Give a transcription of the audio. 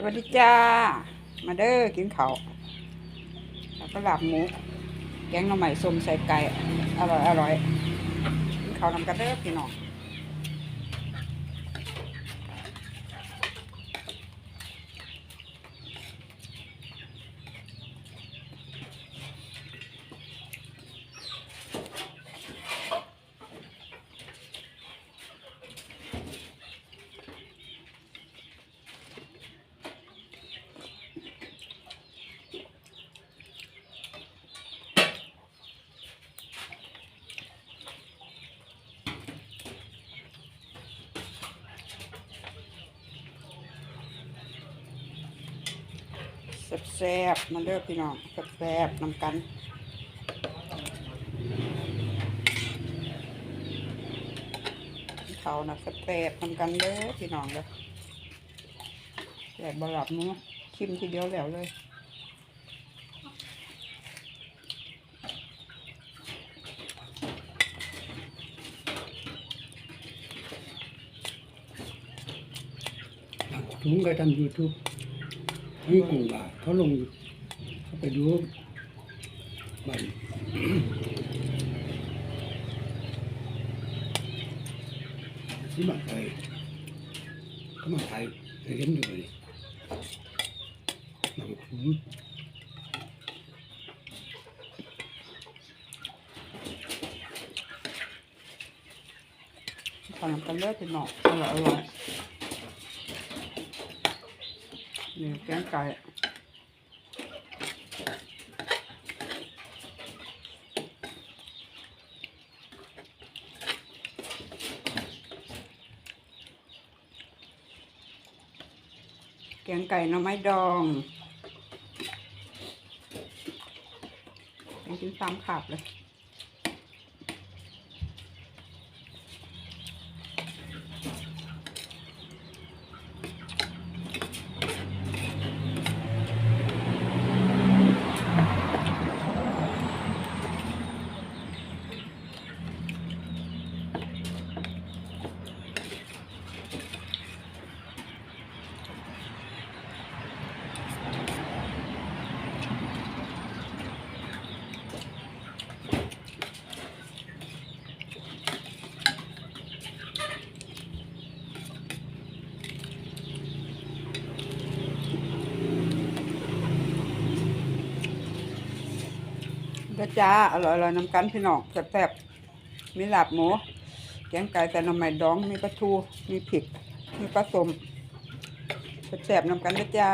สวัสดีจ้า มาเด้อกินข้าวแล้วก็หลับหมู แกงหน่อไม้ส้มใส่ไก่ อร่อยอร่อยกินข้าวนำกันเด้อพี่น้อง แซ่บๆมาเด้อพี่น้องแซ่บๆนำกันกินข้านะแซ่บๆนำกันเด้อพี่น้องเด้อแซ่บบหลับเนาะชิมทีเดียวแล้วเลยถุงก็ทำยูทูบ นี่กลุ่มว่าเขาลงเขาไปดูบ้านที่มาไทยเขามาไทยเห็นอยู่เลยหนังถุงขอนำกันเลิศเป็นหนอกอร่อยอร่อย นี่แกงไก่แกงไก่หน่อไม้ดองเป็นกินตามขาบเลย เด้อจ้า อร่อยอร่อยน้ำกันพี่น้องแซ่บๆมีหลาบหมูแกงไก่แต่หน่อไม้ดอง มีปลาทู มีผิก มีปลาสมแซ่บๆน้ำกันเด้อจ้า